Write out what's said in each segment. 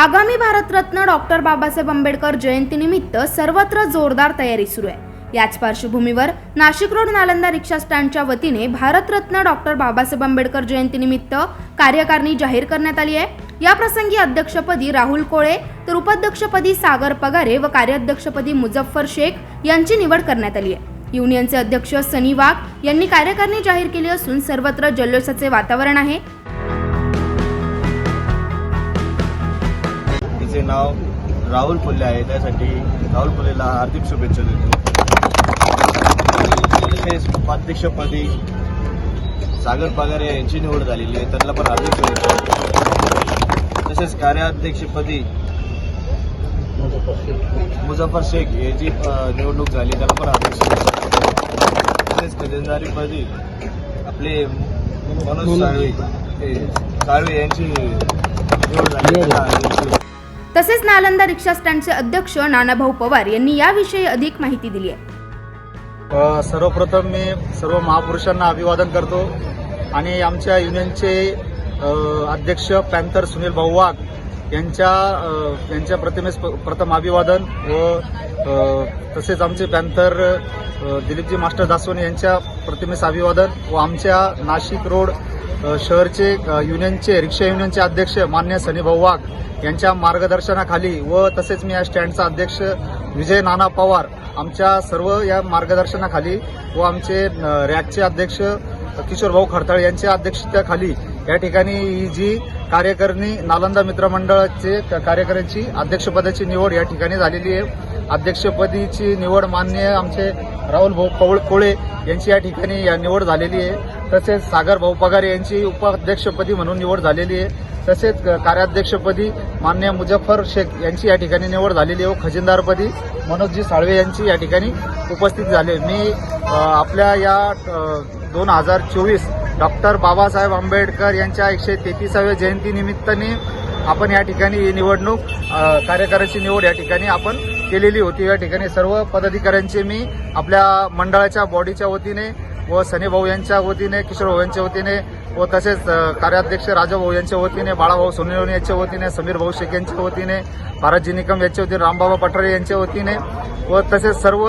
आगामी भारतरत्न डॉक्टर बाबासाहेब आंबेडकर जयंतीनिमित्त सर्वत्र जोरदार तयारी सुरू आहे. याच पार्श्वभूमीवर नाशिक रोड नालंदा रिक्षा स्टँडच्या वतीने भारतरत्न डॉक्टर बाबासाहेब आंबेडकर जयंतीनिमित्त कार्यकारिणी जाहीर करण्यात आली आहे. या प्रसंगी अध्यक्षपदी राहुल कोळे तर उपाध्यक्षपदी सागर पगारे व कार्याध्यक्षपदी मुझफ्फर शेख यांची निवड करण्यात आली आहे. युनियनचे अध्यक्ष सनी वाघ यांनी कार्यकारिणी जाहीर केली असून सर्वत्र जल्लोषाचे वातावरण आहे. नाव राहुल फुले आहे. त्यासाठी राहुल फुलेला हार्दिक शुभेच्छा देतो. तसेच उपाध्यक्षपदी सागर पगारे यांची निवड झालेली आहे. त्यांना पण हार्दिक शुभेच्छा तसेच कार्याध्यक्षपदी मुझफ्फर शेख याची निवडणूक झाली. त्याला पण हार्दिक शुभेच्छा तसेच खजिनदारीपदी आपले मनोज साळवे साळवे यांची निवड झाली. त्यांना तसेच नालंदा रिक्षा स्टँडचे अध्यक्ष नानाभाऊ पवार यांनी याविषयी अधिक माहिती दिली आहे. सर्वप्रथम मी सर्व महापुरुषांना अभिवादन करतो आणि आमच्या युनियनचे अध्यक्ष पॅन्थर सुनील भाऊ वाघ यांच्या यांच्या प्रतिमेस प्रथम अभिवादन व तसेच आमचे पॅन्थर दिलीपजी मास्टर दासवानी यांच्या प्रतिमेस अभिवादन व आमच्या नाशिक रोड शहरचे युनियनचे रिक्षा युनियनचे अध्यक्ष मान्य सनीभाऊ वाघ यांच्या मार्गदर्शनाखाली व तसेच मी या स्टँडचा अध्यक्ष विजय नाना पवार आमच्या सर्व या मार्गदर्शनाखाली व आमचे रॅकचे अध्यक्ष किशोर भाऊ खडताळे यांच्या अध्यक्षतेखाली या ठिकाणी ही जी कार्यकारिणी नालंदा मित्र मंडळाचे कार्यकाऱ्यांची अध्यक्षपदाची निवड या ठिकाणी झालेली आहे. अध्यक्षपदीची निवड मान्य आमचे राहुल भाऊ पवळ कोळे यांची या ठिकाणी या निवड झालेली आहे. तसेच सागर भाऊ पगार यांची उपाध्यक्षपदी म्हणून निवड झालेली आहे. तसेच कार्याध्यक्षपदी मान्य मुजफ्फर शेख यांची या ठिकाणी निवड झालेली आहे व खजिनदारपदी मनोजजी साळवे यांची या ठिकाणी उपस्थित झाले. मी आपल्या या दोन हजार चोवीस डॉक्टर बाबासाहेब आंबेडकर यांच्या एकशे तेहतीसाव्या जयंतीनिमित्ताने आपण या ठिकाणी ही निवडणूक कार्यकाराची निवड या ठिकाणी आपण केलेली होती. या ठिकाणी सर्व पदाधिकाऱ्यांचे मी आपल्या मंडळाच्या बॉडीच्या वतीने व सनीभाऊ यांच्या वतीने किशोर भाऊ यांच्या वतीने व तसेच कार्याध्यक्ष कार्याध्यक्ष राजाभाऊ यांच्या वतीने बाळाभाऊ सोनेवणे यांच्या वतीने समीर भाऊ शेख यांच्या वतीने भारतजी निकम यांच्या वतीने रामबाबा पठारे यांच्या वतीने व तसेच सर्व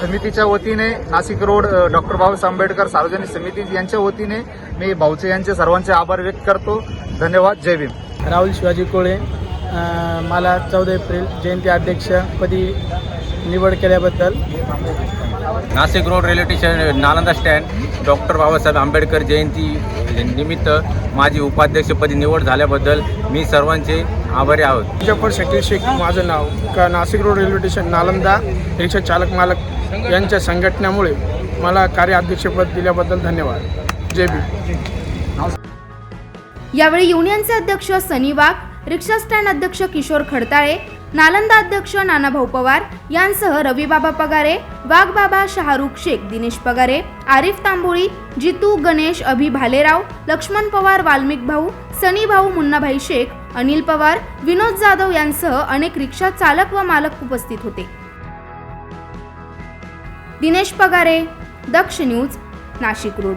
समितीच्या वतीने नाशिक रोड डॉक्टर बाबासाहेब आंबेडकर सार्वजनिक समिती यांच्या वतीने मी भाऊचे यांचे सर्वांचे आभार व्यक्त करतो. धन्यवाद. जय भीम. राहुल शिवाजी कोळे मला चौदा एप्रिल जयंती अध्यक्षपदी निवड केल्याबद्दल Nashik road railway station Nalanda stand doctor Babasaheb Ambedkar Jayanti निमित्त माझी उपाध्यक्षपदी निवड झाल्याबद्दल मी सर्वांचे आभारी आहोत. मुजफ्फर शकील शेख माझं नाव. का Nashik road railway station Nalanda रिक्षा चालक मालक यांच्या संघटनेमुळे मला कार्याध्यक्षपद दिल्याबद्दल धन्यवाद. जय भीम. यावेळी युनियनचे अध्यक्ष सनी वाघ रिक्षा स्टँड अध्यक्ष किशोर खडताळे नालंदा अध्यक्ष नानाभाऊ पवार यांसह रविबाबा पगारे वाघबाबा शाहरुख शेख दिनेश पगारे आरिफ तांबोळी जितू गणेश अभि भालेराव लक्ष्मण पवार वाल्मिक भाऊ सनी भाऊ मुन्नाभाई शेख अनिल पवार विनोद जाधव यांसह अनेक रिक्षा चालक व मालक उपस्थित होते. Dinesh Pagare Daksh news Nashik road.